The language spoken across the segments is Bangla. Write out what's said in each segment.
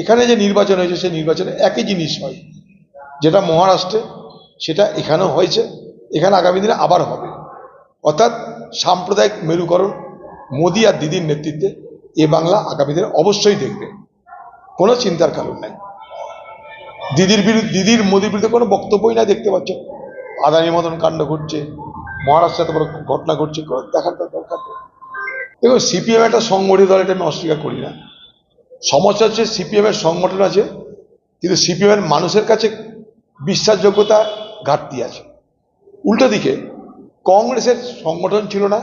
এখানে যে নির্বাচন হয়েছে, সেই নির্বাচনে একই জিনিস হয়। যেটা মহারাষ্ট্রে, সেটা এখানেও হয়েছে। এখানে আগামী দিনে আবার হবে। অর্থাৎ সাম্প্রদায়িক মেরুকরণ মোদী আর দিদির নেতৃত্বে এ বাংলা আগামী দিনে অবশ্যই দেখবে। কোনো চিন্তার কারণ নাই। দিদির বিরুদ্ধে, দিদির মোদীর বিরুদ্ধে কোনো বক্তব্যই না দেখতে পাচ্ছ। আদানির মতন কাণ্ড ঘটছে, মহারাষ্ট্রে এত বড় ঘটনা ঘটছে দেখার দরকার দেখুন, সিপিএম একটা সংগঠিত দল, এটা আমি অস্বীকার করি না। সমস্যা হচ্ছে সিপিএমের সংগঠন আছে, কিন্তু সিপিএমের মানুষের কাছে বিশ্বাসযোগ্যতা ঘাটতি আছে। উল্টো দিকে, কংগ্রেসের সংগঠন ছিল না,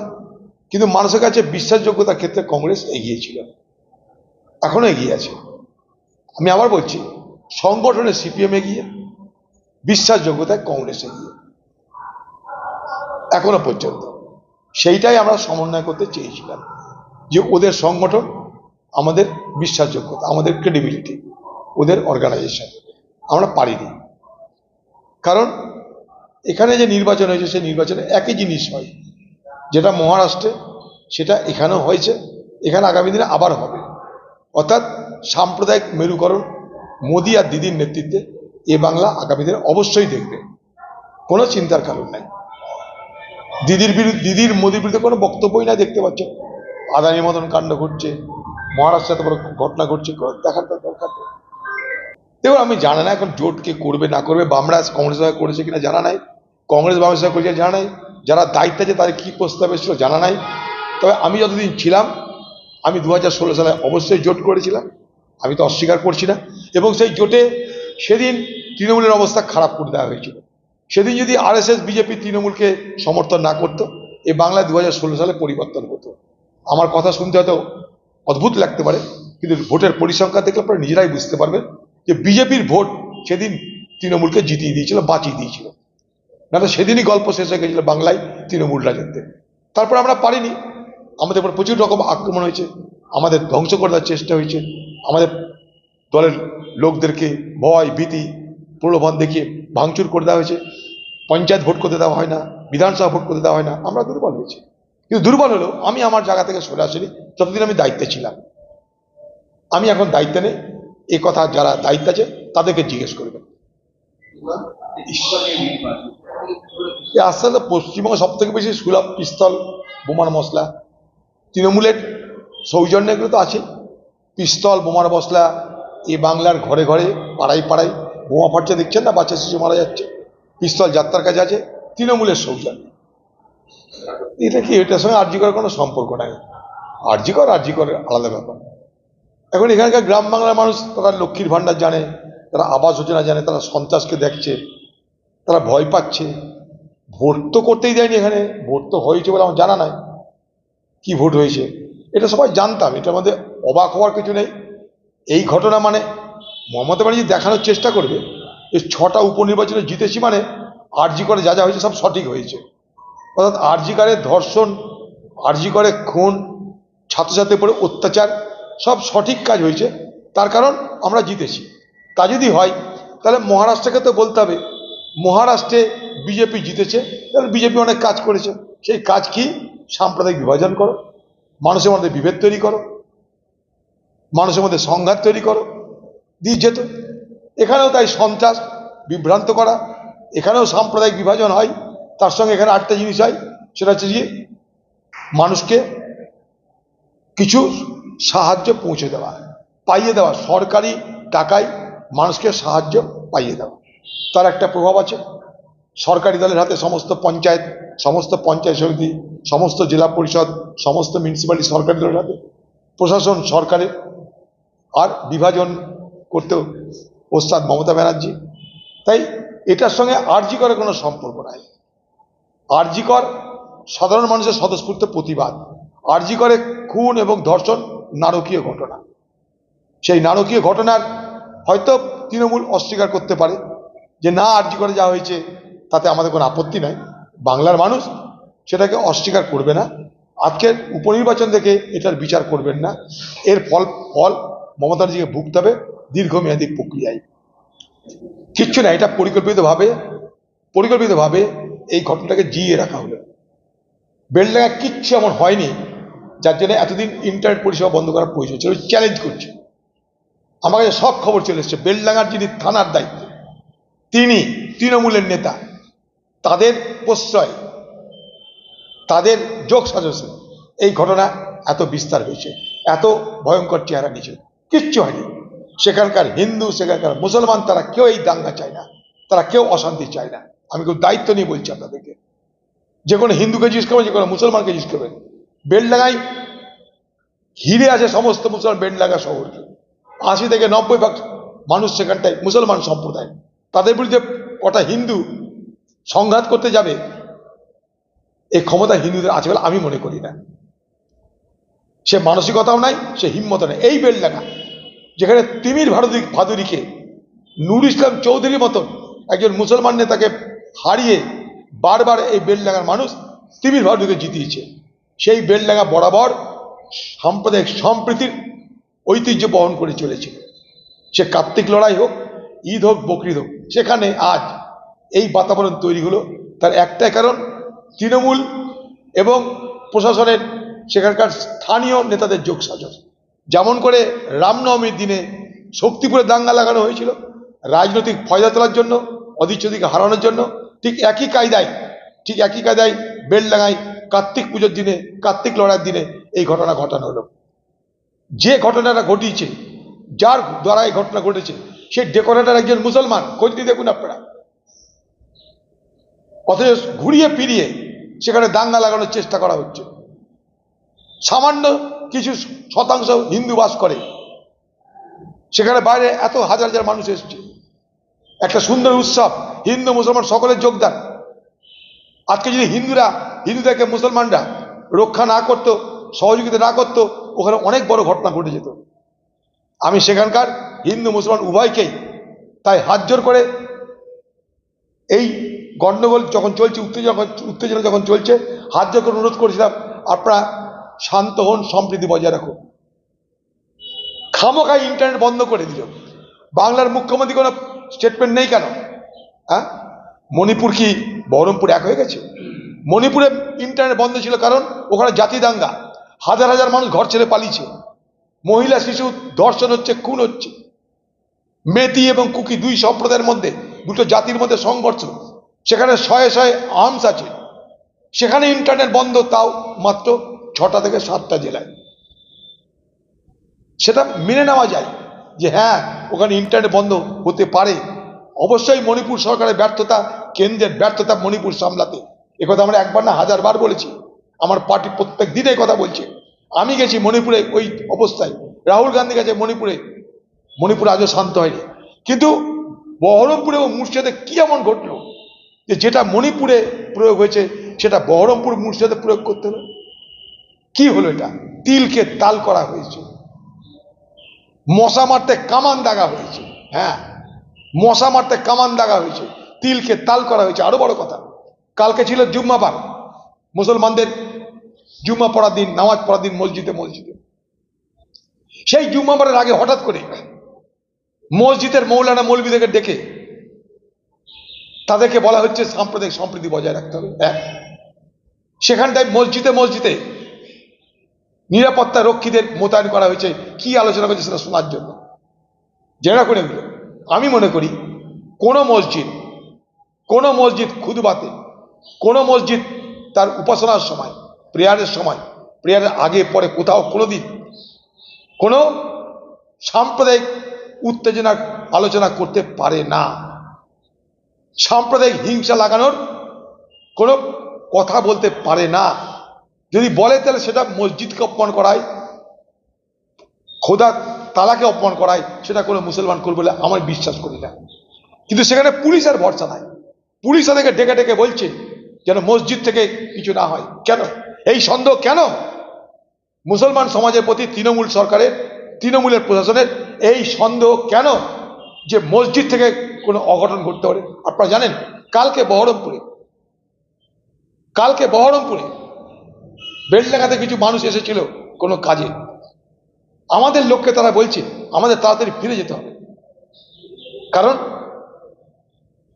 কিন্তু মানুষের কাছে বিশ্বাসযোগ্যতার ক্ষেত্রে কংগ্রেস এগিয়ে ছিল। এখনও এগিয়ে আছে। আমি আবার বলছি, সংগঠনে সিপিএম এগিয়ে, বিশ্বাসযোগ্যতায় কংগ্রেস এগিয়ে। এখনও পর্যন্ত। সেইটাই আমরা সমন্বয় করতে চেয়েছিলাম, যে ওদের সংগঠন আমাদের বিশ্বাসযোগ্যতা, আমাদের ক্রেডিবিলিটি ওদের অর্গানাইজেশন আমরা পারিনি। কারণ এখানে যে নির্বাচন হয়েছে, সেই নির্বাচনে একই জিনিস হয়। যেটা মহারাষ্ট্রে, সেটা এখানেও হয়েছে, এখানে আগামী দিনে আবার হবে। অর্থাৎ সাম্প্রদায়িক মেরুকরণ মোদী আর দিদির নেতৃত্বে এ বাংলা আগামী দিনে অবশ্যই দেখবে। কোনো চিন্তার কারণ নাই। দিদির বিরুদ্ধে, দিদির মোদীর বিরুদ্ধে কোনো বক্তব্যই না দেখতে পাচ্ছ। আদানির মতন কাণ্ড ঘটছে মহারাষ্ট্রে বড় ঘটনা ঘটছে দেখার দরকার দেখুন, আমি জানা না এখন জোট কে করবে, না করবে, বামরা কংগ্রেস করেছে কিনা জানা নাই। কংগ্রেস বামের সঙ্গে করেছে জানা নাই। যারা দায়িত্ব আছে তাদের কী প্রস্তাব এসেছিল জানা নাই। তবে আমি যতদিন ছিলাম, আমি দু সালে অবশ্যই জোট করেছিলাম। আমি তো অস্বীকার করছি না। এবং সেই জোটে সেদিন তৃণমূলের অবস্থা খারাপ করে দেওয়া হয়েছিল। সেদিন যদি আরএসএস, বিজেপি তৃণমূলকে সমর্থন না করতো এই বাংলায় দু সালে পরিবর্তন হতো। আমার কথা শুনতে হয়তো অদ্ভুত লাগতে পারে, কিন্তু ভোটের পরিসংখ্যা দেখলে আপনারা নিজেরাই বুঝতে পারবেন যে বিজেপির ভোট সেদিন তৃণমূলকে জিতিয়ে দিয়েছিল, বাঁচিয়ে দিয়েছিল। না তো সেদিনই গল্প শেষ হয়ে গেছিল বাংলায় তৃণমূল রাজত্বে তারপর আমরা পারিনি। আমাদের উপর প্রচুর রকম আক্রমণ হয়েছে, আমাদের ধ্বংস করে দেওয়ার চেষ্টা হয়েছে, আমাদের দলের লোকদেরকে ভয়, ভীতি, প্রলোভন দেখিয়ে ভাঙচুর করে দেওয়া হয়েছে। পঞ্চায়েত ভোট করতে দেওয়া হয় না, বিধানসভা ভোট করতে দেওয়া হয় না, আমরা দুর্বল হয়েছি। কিন্তু দুর্বল হলেও আমি আমার জায়গা থেকে সরে আসিনি। যতদিন আমি দায়িত্বে ছিলাম, আমি এখন দায়িত্বে নেই। এ কথা যারা দায়িত্ব আছে, তাদেরকে জিজ্ঞেস করবেন এ আস্তে আস্তে পশ্চিমবঙ্গে সব থেকে বেশি সুলভ পিস্তল, বোমার মশলা। তৃণমূলের সৌজন্য এগুলো তো আছে। পিস্তল, বোমার মশলা, এই বাংলার ঘরে ঘরে, পাড়ায় পাড়ায় বোমা ফাটছে, দেখছেন না? বাচ্চা শিশু মারা যাচ্ছে। পিস্তল যাত্রার কাছে আছে, তৃণমূলের সৌজন্য। এটা কি, এটার সঙ্গে আর্জি করার কোনো সম্পর্ক নাই? আর্জি কর আর্জি করে আলাদা ব্যাপার। এখন এখানকার গ্রাম বাংলার মানুষ তারা লক্ষ্মীর ভাণ্ডার জানে, তারা আবাস যোজনা জানে, তারা সন্ত্রাসকে দেখছে, তারা ভয় পাচ্ছে। ভোট তো করতেই দেয়নি এখানে, ভোট তো হয়েছে বলে আমার জানা নাই। কি ভোট হয়েছে? এটা সবাই জানতাম এটার মধ্যে অবাক হওয়ার কিছু নেই। এই ঘটনা মানে মমতা ব্যানার্জি দেখানোর চেষ্টা করবে, যে ছটা উপনির্বাচনে জিতেছি মানে আরজি করে যা যা হয়েছে সব সঠিক হয়েছে। অর্থাৎ আরজি করে ধর্ষণ আরজি করে খুন ছাত্রছাত্রীর উপরে অত্যাচার, সব সঠিক কাজ হয়েছে। তার কারণ আমরা জিতেছি। তা যদি হয়, তাহলে মহারাষ্ট্রকে তো বলতে হবে, মহারাষ্ট্রে বিজেপি জিতেছে, তাহলে বিজেপি অনেক কাজ করেছে। সেই কাজ কি? সাম্প্রদায়িক বিভাজন করো, মানুষের মধ্যে বিভেদ তৈরি করো, মানুষের মধ্যে সংঘাত তৈরি করো, দিয়ে যেত এখানেও তাই সন্ত্রাস, বিভ্রান্ত করা। এখানেও সাম্প্রদায়িক বিভাজন হয়, তার সঙ্গে এখানে আটটা জিনিস হয়, সেটা হচ্ছে যে মানুষকে কিছু সাহায্য পৌঁছে দেওয়া পাইয়ে দেওয়া, সরকারি টাকায় মানুষকে সাহায্য পাইয়ে দেওয়া। তার একটা প্রভাব আছে। সরকারি দলের হাতে সমস্ত পঞ্চায়েত সমস্ত পঞ্চায়েত সমিতি, সমস্ত জেলা পরিষদ, সমস্ত মিউনিসিপ্যালিটি সরকারি দলের হাতে। প্রশাসন সরকারের। আর বিভাজন করতেও ওস্তাদ মমতা ব্যানার্জি। তাই এটার সঙ্গে আরজি করে কোনো সম্পর্ক নাই। আরজি কর সাধারণ মানুষের স্বতঃস্ফূর্ত প্রতিবাদ। আরজি করে খুন এবং ধর্ষণ নারকীয় ঘটনা। সেই নারকীয় ঘটনার হয়তো তৃণমূল অস্বীকার করতে পারে যে না, আরজি করে যা হয়েছে, তাতে আমাদের কোনো আপত্তি নাই। বাংলার মানুষ সেটাকে অস্বীকার করবে না। আজকের উপনির্বাচন দেখে এটার বিচার করবেন না। এর ফল ফল মমতা ব্যানার্জিকে ভুগতে হবে দীর্ঘমেয়াদী প্রক্রিয়ায়। কিচ্ছু না, এটা পরিকল্পিতভাবে পরিকল্পিতভাবে এই ঘটনাটাকে জিয়ে রাখা হলো। বেলডাঙ্গা কিচ্ছু এমন হয়নি যার জন্য এতদিন ইন্টারনেট পরিষেবা বন্ধ করার প্রয়োজন ছিল চ্যালেঞ্জ করছে। আমার কাছে সব খবর চলে এসছে। বেলডাঙ্গার যিনি থানার দায়িত্ব, তিনি তৃণমূলের নেতা, তাদের প্রশ্রয়, তাদের যোগ সাজসে। এই ঘটনা এত বিস্তার হয়েছে, এত ভয়ঙ্কর চেহারা নিয়েছে কিচ্ছু হয়নি। সেখানকার হিন্দু, সেখানকার মুসলমান, তারা কেউ এই দাঙ্গা চায় না। তারা কেউ অশান্তি চায় না। আমি কেউ দায়িত্ব নিয়ে বলছি আপনাদেরকে। যে কোনো হিন্দুকে জিজ্ঞেস করবেন, যে কোনো মুসলমানকে জিজ্ঞেস করবেন। বেলডাঙ্গায় ঘিরে আছে সমস্ত মুসলমান বেলডাঙ্গা শহরকে আশি থেকে নব্বই ভাগ মানুষ সেখানটায়, মুসলমান সম্প্রদায়। তাদের বিরুদ্ধে কটা হিন্দু সংঘাত করতে যাবে এই ক্ষমতা হিন্দুদের আছে বলে আমি মনে করি না। সে মানসিকতাও নাই, সে হিম্মত নেই। এই বেলডাঙ্গা যেখানে তিমির ভারতী ভাদুরীকে নুর ইসলাম চৌধুরীর মতন একজন মুসলমান নেতাকে হারিয়ে বারবার এই বেলডাঙ্গার মানুষ তিমির ভাদুরীকে জিতিয়েছে। সেই বেলডাঙ্গা বরাবর সাম্প্রদায়িক সম্প্রীতির ঐতিহ্য বহন করে চলেছে। সে কার্তিক লড়াই হোক, ঈদ হোক, বকরিদ হোক, সেখানে আজ এই বাতাবরণ তৈরি হলো। তার একটাই কারণ, তৃণমূল এবং প্রশাসনের সেখানকার স্থানীয় নেতাদের যোগ সাজস যেমন করে রামনবমীর দিনে শক্তিপুরে দাঙ্গা লাগানো হয়েছিল, রাজনৈতিক ফয়দা তোলার জন্য অধিচ্ছদিকে হারানোর জন্য, ঠিক একই কায়দায়, ঠিক একই কায়দায় বেলডাঙ্গায় কার্তিক পুজোর দিনে, কার্তিক লড়াইয়ের দিনে এই ঘটনা ঘটানো হলো। যে ঘটনাটা ঘটিয়েছে, যার দ্বারা এই ঘটনা ঘটেছে, সেই ডেকোরেটার একজন মুসলমান। খোঁজটি দেখুন আপনারা। অথচ ঘুরিয়ে ফিরিয়ে সেখানে দাঙ্গা লাগানোর চেষ্টা করা হচ্ছে। সামান্য কিছু শতাংশ হিন্দু বাস করে। সেখানে বাইরে এত হাজার হাজার মানুষ এসছে। একটা সুন্দর উৎসব, হিন্দু মুসলমান সকলের যোগদান। আজকে যদি হিন্দুরা হিন্দুদেরকে মুসলমানরা রক্ষা না করতো, সহযোগিতা না করত, ওখানে অনেক বড় ঘটনা ঘটে যেত। আমি সেখানকার হিন্দু, মুসলমান উভয়কেই তাই হাত জোর করে এই গণ্ডগোল যখন চলছে, উত্তেজনা উত্তেজনা যখন চলছে, হাত জোর করে অনুরোধ করেছিলাম, আপনারা শান্ত হন, সম্প্রীতি বজায় রাখুন খামোখাই ইন্টারনেট বন্ধ করে দিল। বাংলার মুখ্যমন্ত্রী কোনো স্টেটমেন্ট নেই কেন? হ্যাঁ? মণিপুর কি বহরমপুর এক হয়ে গেছে? মণিপুরে ইন্টারনেট বন্ধ ছিল কারণ ওখানে জাতি দাঙ্গা। হাজার হাজার মানুষ ঘর ছেড়ে পালিয়েছে। মহিলা, শিশু ধর্ষণ হচ্ছে, খুন হচ্ছে। মেতি এবং কুকি দুই সম্প্রদায়ের মধ্যে, দুটো জাতির মধ্যে সংঘর্ষ। সেখানে শয়ে শয়ে আর্মস আছে। সেখানে ইন্টারনেট বন্ধ তাও মাত্র ছটা থেকে সাতটা জেলায়। সেটা মেনে নেওয়া যায় যে হ্যাঁ ওখানে ইন্টারনেট বন্ধ হতে পারে। অবশ্যই মণিপুর সরকারের ব্যর্থতা, কেন্দ্রের ব্যর্থতা মণিপুর সামলাতে। একথা আমরা একবার না হাজারবার বলেছি। আমার পার্টি প্রত্যেক দিন কথা বলছে। আমি গেছি মণিপুরে ওই অবস্থায়। রাহুল গান্ধী গেছে মণিপুরে। মণিপুর আজও শান্ত হয়নি। কিন্তু বহরমপুরে ও মুর্শিদাবাদে কি এমন ঘটলো? যে যেটা মণিপুরে প্রয়োগ হয়েছে, সেটা বহরমপুর মুর্শিদাবাদে প্রয়োগ করতে হবে। কি হলো এটা? তিলকে তাল করা হয়েছে। মশা মারতে কামান দাগা হয়েছে। হ্যাঁ মশা মারতে কামান দাগা হয়েছে। তিলকে তাল করা হয়েছে। আরও বড় কথা। কালকে ছিল জুম্মাবার মুসলমানদের জুম্মা পড়ার দিন, নামাজ পড়ার দিন, মসজিদে মসজিদে। সেই জুম্মাবারের আগে হঠাৎ করে মসজিদের মৌলানা মৌলবীদেরকে ডেকে তাদেরকে বলা হচ্ছে সাম্প্রদায়িক সম্প্রীতি বজায় রাখতে হবে। এক, সেখানটায় মসজিদে মসজিদে নিরাপত্তা রক্ষীদের মোতায়েন করা হয়েছে। কি আলোচনা করেছে সেটা শোনার জন্য। জেরা করে আমি মনে করি কোনো মসজিদ কোনো মসজিদ খুদবাতে কোনো মসজিদ তার উপাসনার সময়, প্রেয়ারের সময়, প্রেয়ারের আগে, পরে কোথাও কোনো দিন কোনো সাম্প্রদায়িক উত্তেজনার আলোচনা করতে পারে না। সাম্প্রদায়িক হিংসা লাগানোর কোনো কথা বলতে পারে না। যদি বলে তাহলে সেটা মসজিদকে অপমান করায় খোদা তালাকে অপমান করায়, সেটা কোনো মুসলমান করবে বলে আমার বিশ্বাস করি না। কিন্তু সেখানে পুলিশ আর ভরসা নাই। পুলিশ তাদেরকে ডেকে ডেকে বলছে যেন মসজিদ থেকে কিছু না হয়। কেন? এই সন্দেহ কেন? মুসলমান সমাজের প্রতি তৃণমূল সরকারের, তৃণমূলের প্রশাসনের এই সন্দেহ কেন যে মসজিদ থেকে কোনো অঘটন ঘটতে পারে? আপনারা জানেন, কালকে বহরমপুরে কালকে বহরমপুরে বেলডাঙ্গাতে কিছু মানুষ এসেছিল কোনো কাজে। আমাদের লোককে তারা বলছে, আমাদের তাড়াতাড়ি ফিরে যেতে হবে। কারণ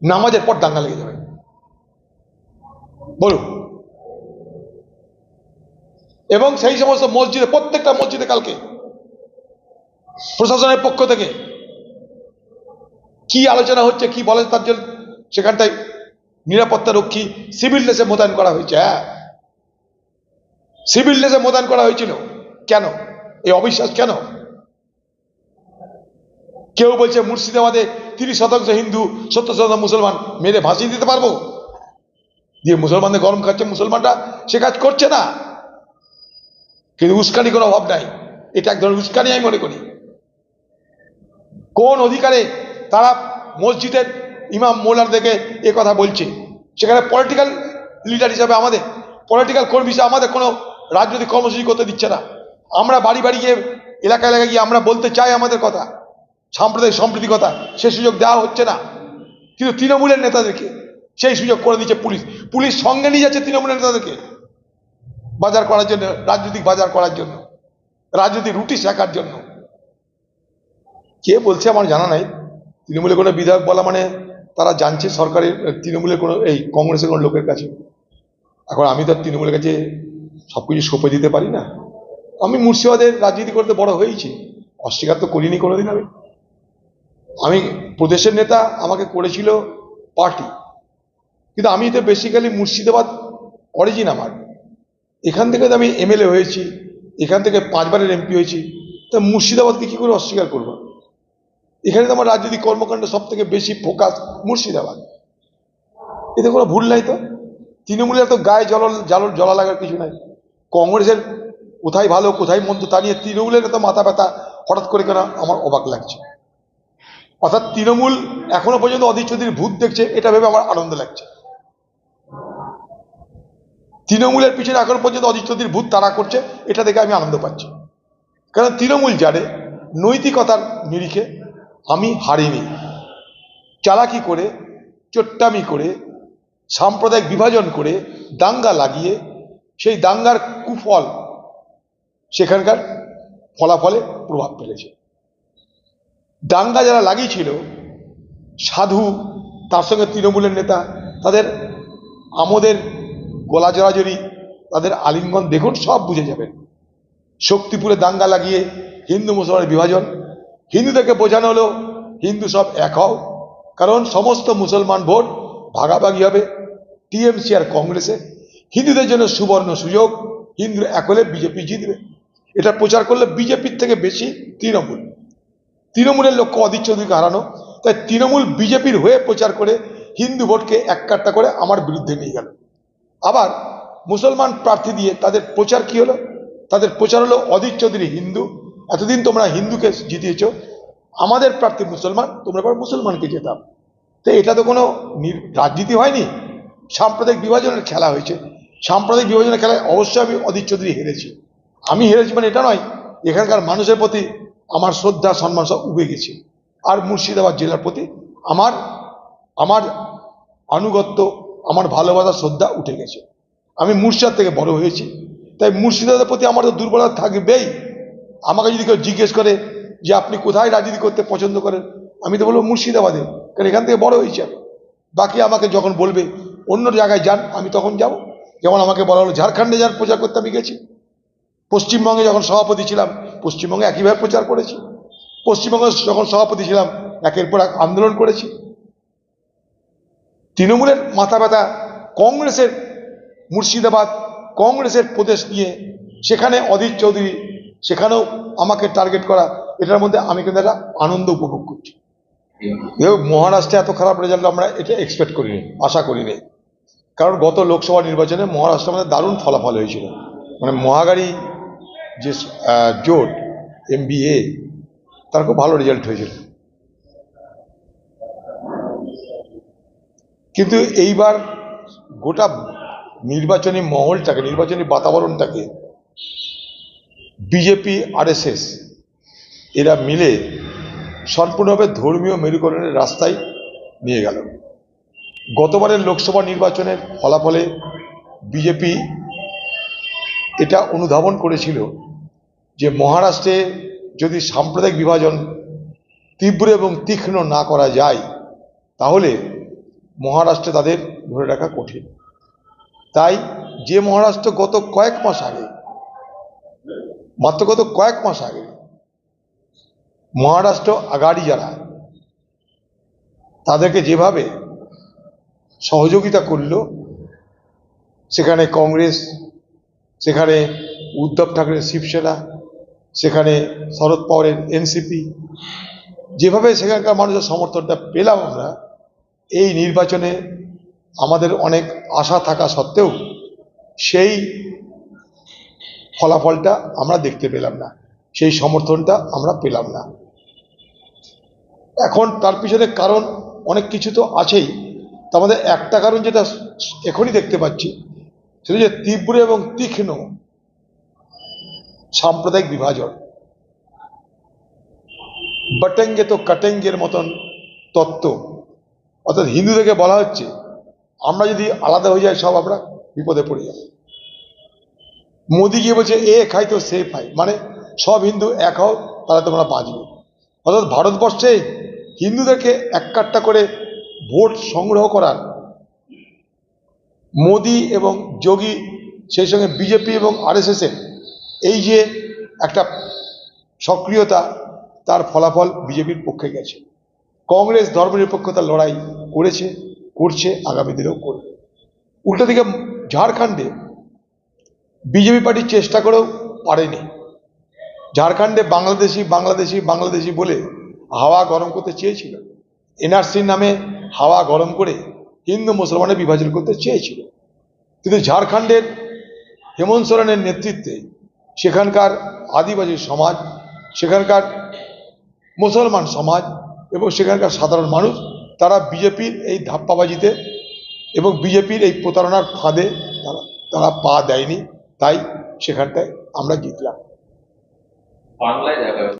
নামাজের পর দাঙ্গা লেগে যাবে। বলুন। এবং সেই সমস্ত মসজিদে, প্রত্যেকটা মসজিদে কালকে, প্রশাসনের পক্ষ থেকে কি আলোচনা হচ্ছে, কি বলে তার জন্য সেখানটায় নিরাপত্তা রক্ষী সিভিল ড্রেসে মোতায়েন করা হয়েছে হ্যাঁ। সিভিল ড্রেসে মোতায়েন করা হয়েছিল। কেন? এই অবিশ্বাস কেন? কেউ বলছে মুর্শিদাবাদে তিরিশ শতাংশ হিন্দু, সত্তর শতাংশ মুসলমান মেরে ভাসিয়ে দিতে পারব? দিয়ে মুসলমানদের গরম খাচ্ছে, মুসলমানরা সে কাজ করছে না। কিন্তু উস্কানি কোনো অভাব নাই। এটা এক ধরনের উস্কানি আমি মনে করি। কোন অধিকারে তারা মসজিদের ইমাম মোলারদেরকে এ কথা বলছে? সেখানে পলিটিক্যাল লিডার হিসাবে আমাদের পলিটিক্যাল কর্মী হিসাবে আমাদের কোনো রাজনৈতিক কর্মসূচি করতে দিচ্ছে না। আমরা বাড়ি বাড়ি গিয়ে এলাকা এলাকায় গিয়ে আমরা বলতে চাই আমাদের কথা। সাম্প্রদায়িক সম্প্রীতি কথা। সে সুযোগ দেওয়া হচ্ছে না। কিন্তু তৃণমূলের নেতাদেরকে সেই সুযোগ করে দিচ্ছে পুলিশ। পুলিশ সঙ্গে নিয়ে যাচ্ছে তৃণমূলের নেতাদেরকে বাজার করার জন্য, রাজনৈতিক বাজার করার জন্য, রাজনৈতিক রুটি শেখার জন্য। কে বলছে আমার জানা নাই। তৃণমূলের কোনো বিধায়ক বলা মানে তারা জানছে সরকারের তৃণমূলের কোনো, এই কংগ্রেসের কোনো লোকের কাছে। এখন আমি তো তৃণমূলের কাছে সব কিছু সঁপে দিতে পারি না। আমি মুর্শিদাবাদের রাজনীতি করতে বড় হয়েছি। অস্বীকার তো করিনি কোনোদিন আমি। আমি প্রদেশের নেতা, আমাকে করেছিল পার্টি। কিন্তু আমি তো বেসিক্যালি মুর্শিদাবাদ অরিজিন আমার। এখান থেকে তো আমি এমএলএ হয়েছি, এখান থেকে পাঁচবারের এমপি হয়েছি। তা মুর্শিদাবাদকে কী করে অস্বীকার করব? এখানে তো আমার রাজনৈতিক কর্মকাণ্ড সব থেকে বেশি ফোকাস মুর্শিদাবাদ। এতে কোনো ভুল নাই তো? তৃণমূলের তো গায়ে জল জল, জলা লাগার কিছু নাই। কংগ্রেসের কোথায় ভালো, কোথায় মন্দ তা নিয়ে তৃণমূলের তো মাথা ব্যথা হঠাৎ করে কেন আমার অবাক লাগছে। অর্থাৎ তৃণমূল এখনও পর্যন্ত অধীর ভূত দেখছে, এটা ভেবে আমার আনন্দ লাগছে। তৃণমূলের পিছনে এখনও পর্যন্ত চৌধুরীর ভূত তারা করছে, এটা দেখে আমি আনন্দ পাচ্ছি। কারণ তৃণমূল জানে, নৈতিকতার নিরিখে আমি হারিনি। চালাকি করে, চোট্টামি করে, সাম্প্রদায়িক বিভাজন করে, দাঙ্গা লাগিয়ে, সেই দাঙ্গার কুফল সেখানকার ফলাফলে প্রভাব ফেলেছে। দাঙ্গা যারা লাগিয়েছিল, সাধু, তার সঙ্গে তৃণমূলের নেতা, তাদের আমাদের গলা জড়াজড়ি, তাদের আলিঙ্গন দেখুন, সব বুঝে যাবেন। শক্তিপুরে দাঙ্গা লাগিয়ে হিন্দু মুসলমানের বিভাজন। হিন্দুদেরকে বোঝানো হলো, হিন্দু সব এক হও। কারণ সমস্ত মুসলমান ভোট ভাগাভাগি হবে টিএমসি আর কংগ্রেসে। হিন্দুদের জন্য সুবর্ণ সুযোগ হিন্দু এক হলে বিজেপি জিতবে। এটা প্রচার করলে বিজেপির থেকে বেশি তৃণমূল। তৃণমূলের লক্ষ্য অধীর চৌধুরীকে হারানো। তাই তৃণমূল বিজেপির হয়ে প্রচার করে হিন্দু ভোটকে এক কাট্টা করে আমার বিরুদ্ধে নিয়ে গেল। আবার মুসলমান প্রার্থী দিয়ে তাদের প্রচার কি হলো? তাদের প্রচার হলো অধীর চৌধুরী হিন্দু। এতদিন তোমরা হিন্দুকে জিতিয়েছ। আমাদের প্রার্থী মুসলমান, তোমরা এবার মুসলমানকে জেতাম তো এটা তো কোনো রাজনীতি হয়নি। সাম্প্রদায়িক বিভাজনের খেলা হয়েছে। সাম্প্রদায়িক বিভাজনের খেলায় অবশ্যই আমি অধীর চৌধুরী হেরেছি। আমি হেরেছি মানে এটা নয়, এখানকার মানুষের প্রতি আমার শ্রদ্ধা, সম্মান সব উবে গেছে। আর মুর্শিদাবাদ জেলার প্রতি আমার আমার আনুগত্য আমার ভালোবাসা শ্রদ্ধা উঠে গেছে। আমি মুর্শিদাবাদ থেকে বড় হয়েছি। তাই মুর্শিদাবাদের প্রতি আমার তো দুর্বলতা থাকবেই। আমাকে যদি কেউ জিজ্ঞেস করে যে আপনি কোথায় রাজনীতি করতে পছন্দ করেন, আমি তো বলব মুর্শিদাবাদে। কারণ এখান থেকে বড় হয়েছি আমি। বাকি আমাকে যখন বলবে অন্য জায়গায় যান, আমি তখন যাব। যেমন আমাকে বলা হলো, ঝাড়খণ্ডে যান প্রচার করতে আমি গেছি। পশ্চিমবঙ্গে যখন সভাপতি ছিলাম, পশ্চিমবঙ্গে একইভাবে প্রচার করেছি। পশ্চিমবঙ্গে যখন সভাপতি ছিলাম, একের পর এক আন্দোলন করেছি। তৃণমূলের মাথা ব্যথা, কংগ্রেসের মুর্শিদাবাদ, কংগ্রেসের প্রদেশ নিয়ে, সেখানে অধীর চৌধুরী, সেখানেও আমাকে টার্গেট করা, এটার মধ্যে আমি কিন্তু একটা আনন্দ উপভোগ করছি। মহারাষ্ট্রে এত খারাপ রেজাল্ট আমরা এটা এক্সপেক্ট করিনি, আশা করিনি। কারণ গত লোকসভা নির্বাচনে মহারাষ্ট্রে আমাদের দারুণ ফলাফল হয়েছিল। মানে মহাগাড়ি যে জোট এমবিএ তার খুব ভালো রেজাল্ট হয়েছিল। কিন্তু এইবার গোটা নির্বাচনী মহলটাকে, নির্বাচনী বাতাবরণটাকে বিজেপি, আরএসএস এরা মিলে সম্পূর্ণভাবে ধর্মীয় মেরুকরণের রাস্তায় নিয়ে গেল। গতবারের লোকসভা নির্বাচনের ফলাফলে বিজেপি এটা অনুধাবন করেছিল যে মহারাষ্ট্রে যদি সাম্প্রদায়িক বিভাজন তীব্র এবং তীক্ষ্ণ না করা যায়, তাহলে মহারাষ্ট্রে তাদের ধরে রাখা কঠিন। তাই যে মহারাষ্ট্র গত কয়েক মাস আগে, মাত্র গত কয়েক মাস আগে মহারাষ্ট্র আগাড়ি যারা, তাদেরকে যেভাবে সহযোগিতা করল, সেখানে কংগ্রেস, সেখানে উদ্ধব ঠাকরের শিবসেনা, সেখানে শরদ পাওয়ারের এনসিপি, যেভাবে সেখানকার মানুষের সমর্থনটা পেলাম আমরা এই নির্বাচনে আমাদের অনেক আশা থাকা সত্ত্বেও সেই ফলাফলটা আমরা দেখতে পেলাম না, সেই সমর্থনটা আমরা পেলাম না। এখন তার পিছনে কারণ অনেক কিছু তো আছেই, তার একটা কারণ যেটা এখনই দেখতে পাচ্ছি, সেটা যে তীব্র এবং তীক্ষ্ণ সাম্প্রদায়িক বিভাজন। বটেঙ্গে তো কাটেঙ্গের মতন তত্ত্ব অর্থাৎ হিন্দুদেরকে বলা হচ্ছে, আমরা যদি আলাদা হয়ে যাই, সব আমরা বিপদে পড়ে যাব। মোদি গিয়ে বলছে, এ খাই তো সে খাই। মানে সব হিন্দু এক হও, তাহলে তোমরা বাঁচবে। অর্থাৎ ভারতবর্ষে হিন্দুদেরকে এক কাট্টা করে ভোট সংগ্রহ করার মোদি এবং যোগী, সেই সঙ্গে বিজেপি এবং আরএসএসের এই যে একটা সক্রিয়তা, তার ফলাফল বিজেপির পক্ষে গেছে। কংগ্রেস ধর্মনিরপেক্ষতার লড়াই করেছে, করছে, আগামী দিনেও করবে। উল্টো দিকে ঝাড়খণ্ডে বিজেপি পার্টি চেষ্টা করেও পারেনি। ঝাড়খণ্ডে বাংলাদেশি বাংলাদেশি বাংলাদেশি বলে হাওয়া গরম করতে চেয়েছিল। এনআরসির নামে হাওয়া গরম করে হিন্দু মুসলমানের বিভাজন করতে চেয়েছিল। কিন্তু ঝাড়খণ্ডের হেমন্ত সোরেনের নেতৃত্বে সেখানকার আদিবাসী সমাজ, সেখানকার মুসলমান সমাজ এবং সেখানকার সাধারণ মানুষ, তারা বিজেপির এই ধাপ্পাবাজিতে এবং বিজেপির এই প্রতারণার ফাঁদে তারা তারা পা দেয়নি। তাই সেখানটায় আমরা জিতলাম। বাংলায়